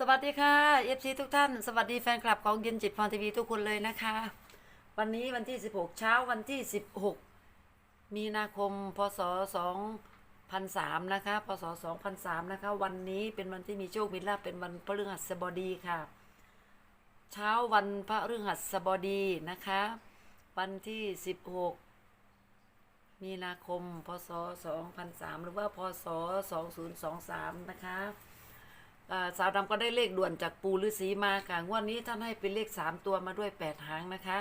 สวัสดีค่ะเอฟซีทุกท่าน สวัสดีแฟนคลับของเย็นจิตพรทีวีทุกคนเลยนะคะ วันนี้วันที่ 16 เช้าวันที่ 16 มีนาคม พศ 2003 นะคะ พศ 2003 นะคะ วันนี้เป็นวันที่มีโชค มีลาภเป็นวันพฤหัสบดีค่ะ เช้าวันพระฤหัสบดีนะคะ วันที่ 16 มีนาคม พศ 2003 หรือว่า พศ 2023 นะคะอ่า สาวดำก็ได้เลขด่วนจากปูฤาษีมาค่ะงวดนี้ท่านให้เป็นเลข3ตัวมาด้วย8หางนะคะ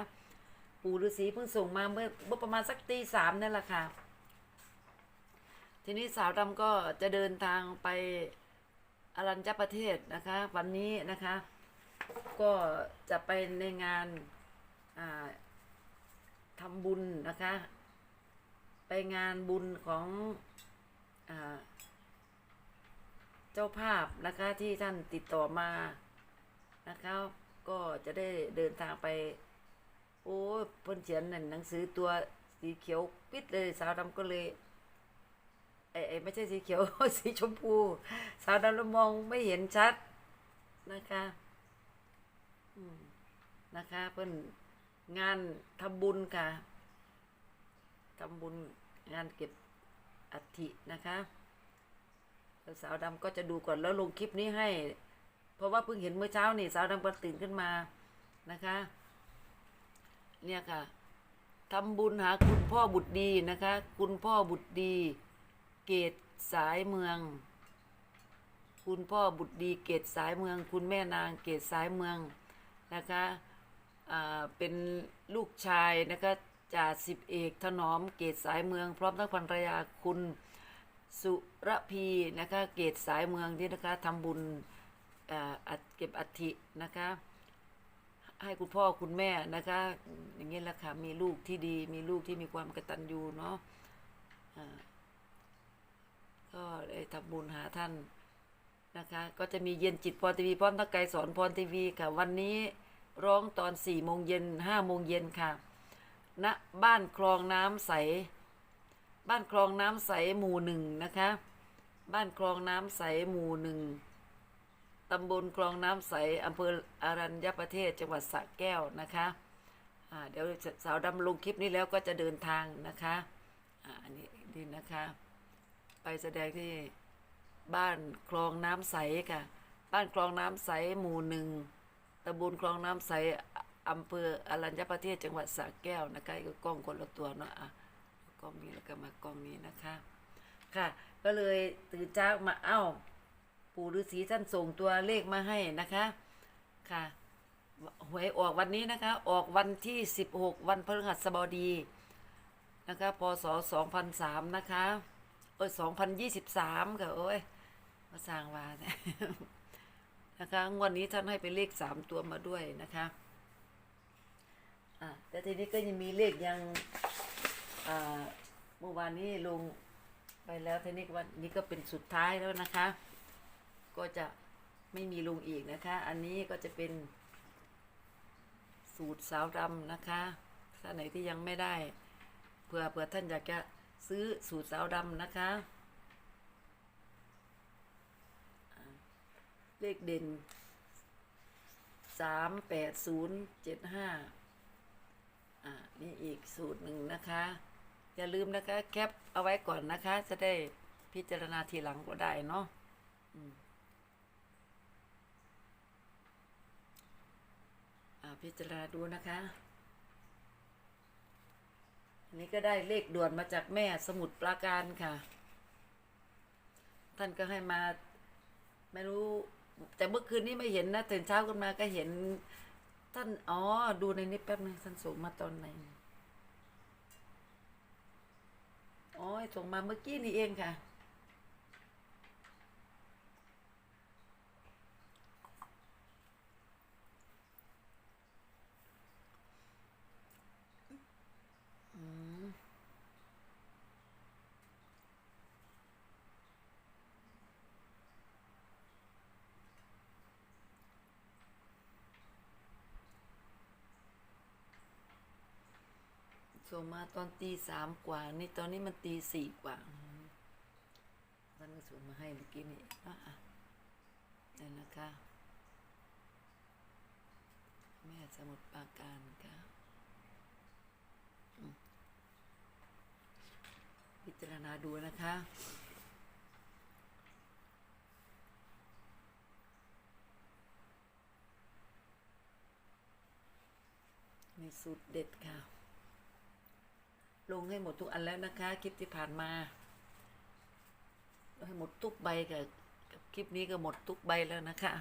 ปูฤาษีเพิ่งส่งมาเมื่อเมื่อประมาณสักตีสามนั่แหละค่ะ ทีนี้สาวดำก็จะเดินทางไปอรัญญประเทศนะคะ วันนี้นะคะ ก็จะไปในงานาทำบุญนะคะ ไปงานบุญของอา เจ้าภาพนะคะที่ท่านติดต่อมานะคะก็จะได้เดินทางไป โอ้เพิ่นเขียนหนังสือตัวสีเขียวปิดเลยสาวดำก็เลยไอ้ไอ้ไม่ใช่สีเขียวสีชมพู สาวดำเรามองไม่เห็นชัดนะคะนะคะเพิ่นงานทำบุญค่ะทำบุญงานเก็บอัฐินะคะ สาวดำก็จะดูก่อนแล้วลงคลิปนี้ให้ เพราะว่าเพิ่งเห็นเมื่อเช้านี่สาวดำก็ตื่นขึ้นมานะคะ เนี่ยค่ะทำบุญหาคุณพ่อบุตรดีนะคะ คุณพ่อบุตรดี เกตสายเมือง คุณพ่อบุตรดีเกตสายเมือง คุณแม่นางเกตสายเมืองนะคะอ่าเป็นลูกชายนะคะจ่าสิบเอกถนอมเกตสายเมือง พร้อมทั้งภรรยาคุณ สุรพีนะคะเกตสายเมืองที่นะคะทำบุญอัดเก็บอัฐินะคะให้คุณพ่อคุณแม่นะคะ อย่างนี้แหละค่ะมีลูกที่ดี มีลูกที่มีความกตัญญูเนาะก็ได้ทำบุญหาท่านนะคะ ก็จะมีเย็นจิตพรทีวีพร้อมทั้งไกสอนพรทีวีค่ะ วันนี้ร้องตอนสี่โมงเย็นห้าโมงเย็นค่ะณบ้านคลองน้ำใส บ้านคลองน้ำใสหมู่หนึ่งนะคะ บ้านคลองน้ำใสหมู่หนึ่งตำบลคลองน้ำใสอำเภออารัญญประเทศจังหวัดสระแก้วนะคะเดี๋ยวสาวดำลงคลิปนี้แล้วก็จะเดินทางนะคะอันนี้นี่นะคะ ไปแสดงที่บ้านคลองน้ำใสค่ะ บ้านคลองน้ำใสหมู่หนึ่งตำบลคลองน้ำใสอำเภออารัญญประเทศจังหวัดสระแก้วนะคะก็กล้องคนละตัวเนาะ องนี้แล้วก็มากองนี้นะคะ ค่ะ ก็เลยตื่นเช้ามาเอ้า ปู่ฤาษีท่านส่งตัวเลขมาให้นะคะค่ะหวยออกวันนี้นะคะ ออกวันที่ 16 วันพฤหัสบดีนะคะพศ2003นะคะเอ้ย2023ค่ะโอ้ยมาสร้างวาเนี่ยนะคะงวดนี้ท่านให้เป็นเลข 3 ตัวมาด้วยนะคะอะแต่ทีนี้ก็ยังมีเลขยัง เมื่อวานนี้ลงไปแล้วทีนี้วันนี้ก็เป็นสุดท้ายแล้วนะคะ ก็จะไม่มีลุงอีกนะคะ อันนี้ก็จะเป็นสูตรสาวดำนะคะท่านไหนที่ยังไม่ได้เผื่อเผื่อท่านอยากจะซื้อสูตรสาวดำนะคะเลขเด่นสามแปดศูนย์เจ็ดห้าอ่านี่อีกสูตรหนึ่งนะคะ อย่าลืมนะคะ แคปเอาไว้ก่อนนะคะ จะได้พิจารณาทีหลังก็ได้เนาะอ่าพิจารณาดูนะคะ อันนี้ก็ได้เลขด่วนมาจากแม่สมุดปราการค่ะ ท่านก็ให้มา ไม่รู้ แต่เมื่อคืนนี้ไม่เห็นนะตื่นเช้าขึ้นมาก็เห็น ท่าน อ๋อ ดูในนี้แป๊บนึงท่านส่งมาตอนไหน อ๋อ ส่งมาเมื่อกี้นี่เองค่ะ ส่งมาตอนตีสามกว่า นี่ตอนนี้มันตีสี่กว่าท่านก็ส่งมาให้เมื่อกี้นี่อะอ่นี่นะคะ แม่สมุทรปาการค่ะพิจารณาดูนะคะมีสูตรเด็ดค่ะ ลงให้หมดทุกอันแล้วนะคะ คลิปที่ผ่านมา ให้หมดทุกใบกับคลิปนี้ก็หมดทุกใบแล้วนะคะ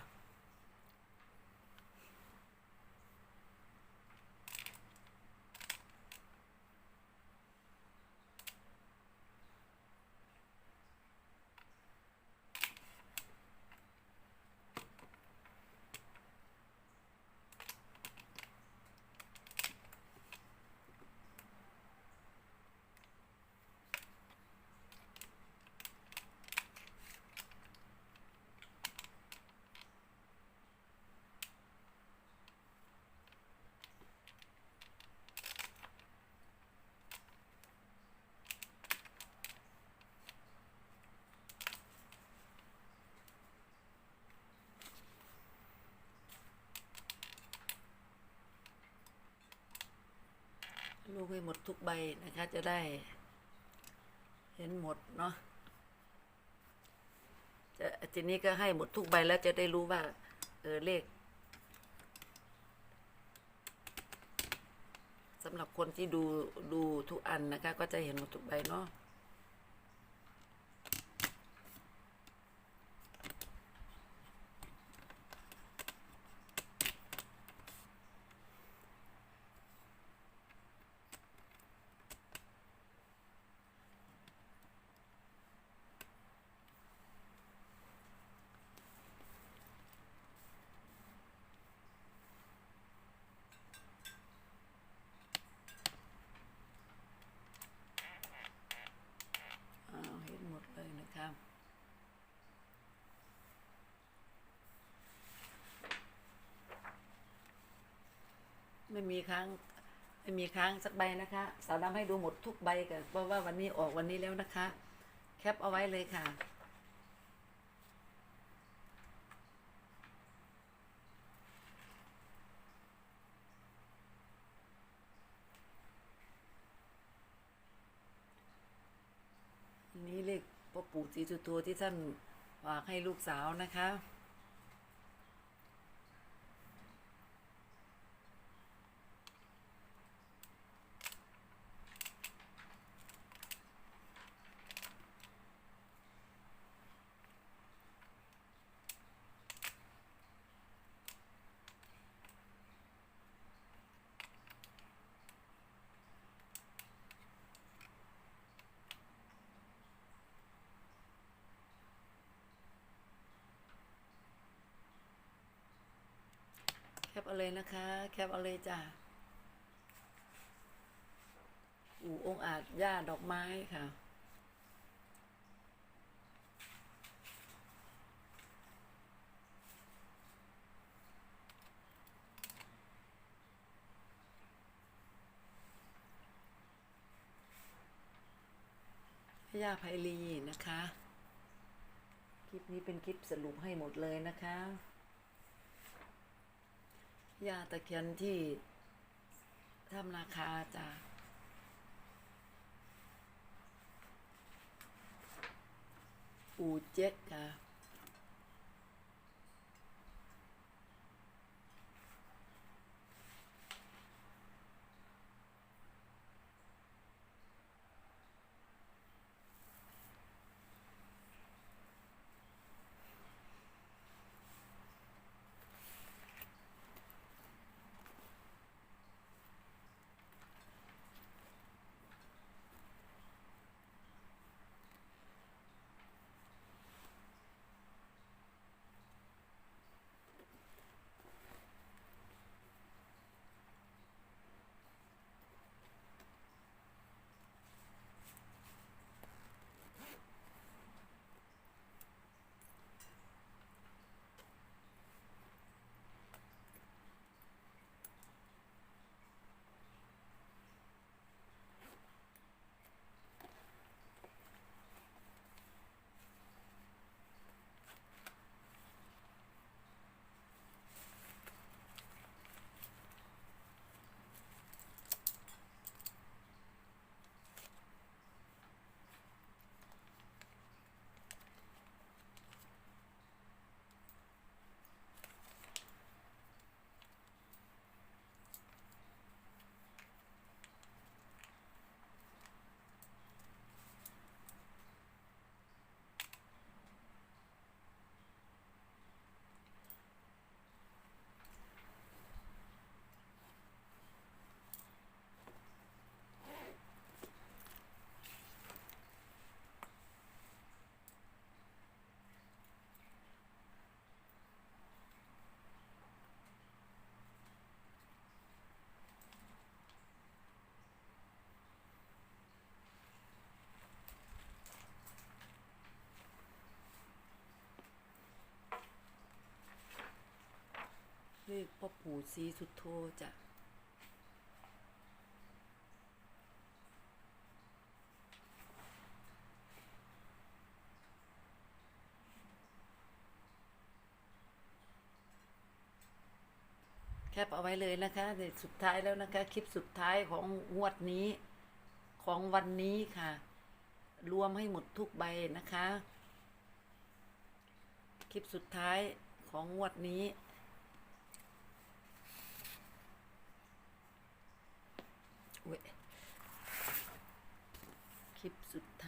ลูกให้หมดทุกใบนะคะ จะได้ เห็นหมดเนาะจะทีนี้ก็ให้หมดทุกใบแล้วจะได้รู้ว่า เออเลขสำหรับคนที่ดูดูทุกอันนะคะ ก็จะเห็นหมดทุกใบเนาะ อ้าวเห็นหมดเลยนะครับ ไม่มีค้างไม่มีค้างสักใบนะคะ สาวดำให้ดูหมดทุกใบกันเพราะว่าวันนี้ออกวันนี้แล้วนะคะ แคปเอาไว้เลยค่ะนี้เลขพ่อปู่ศรีสุโธที่ท่านฝากให้ลูกสาวนะคะ เอาเลยนะคะ แคปเอาเลยจ้ะอู่องอาจย่าดอกไม้ค่ะพย่าไพลีนะคะ คลิปนี้เป็นคลิปสรุปให้หมดเลยนะคะ ยาตะเคียนที่ทำราคาจ้ะอูเจ็ดค่ะ เลขพ่อปู่ศรีสุโธจ้ะแคปเอาไว้เลยนะคะเดี๋ยวสุดท้ายแล้วนะคะ คลิปสุดท้ายของงวดนี้ของวันนี้ค่ะ รวมให้หมดทุกใบนะคะ คลิปสุดท้ายของงวดนี้ อุ๊ยคลิป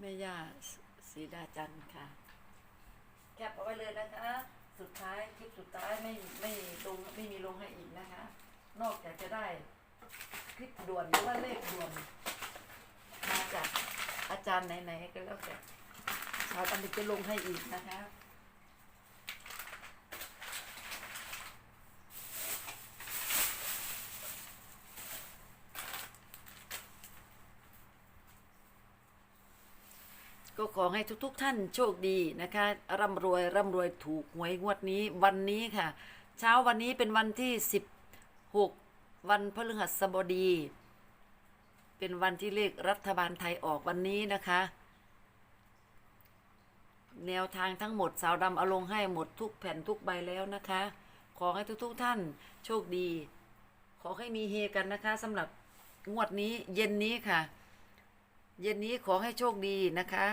สุดท้า ย่าศีดาจันทร์ค่ะ แคปเอาไว้เลยนะคะ สุดท้ายคลิปสุดท้ายไม่ไม่ลงไม่มีลงให้อีกนะคะ นอกจากจะได้คลิปด่วนหรือว่าเลขด่วนมาจากอาจารย์ไหนๆก็แล้วแต่ชาวตันจะลงให้อีกนะคะ ก็ขอให้ทุกๆทท่านโชคดีนะคะร่ำรวยร่ำรวยถูกหวยงวดนี้วันนี้ค่ะ เช้าวันนี้เป็นวันที่ 16 วันพฤหัสบดี เป็นวันที่เลขรัฐบาลไทยออกวันนี้นะคะ แนวทางทั้งหมดสาวดำเอาลงให้หมดทุกแผ่นทุกใบแล้วนะคะ ขอให้ทุกๆทท่านโชคดี ขอให้มีเฮกันนะคะสำหรับงวดนี้เย็นนี้ค่ะเย็นนี้ขอให้โชคดีนะคะ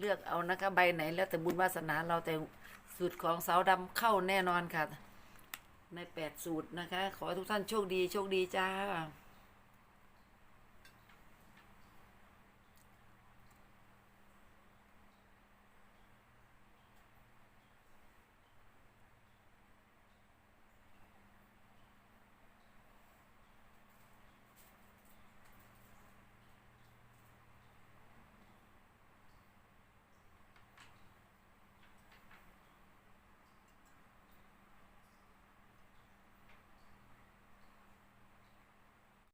เลือกเอานะคะใบไหนแล้วแต่บุญวาสนาเราแต่สูตรของสาวดำเข้าแน่นอนค่ะ ในแปดสูตรนะคะ ขอทุกท่านโชคดีโชคดีจ้า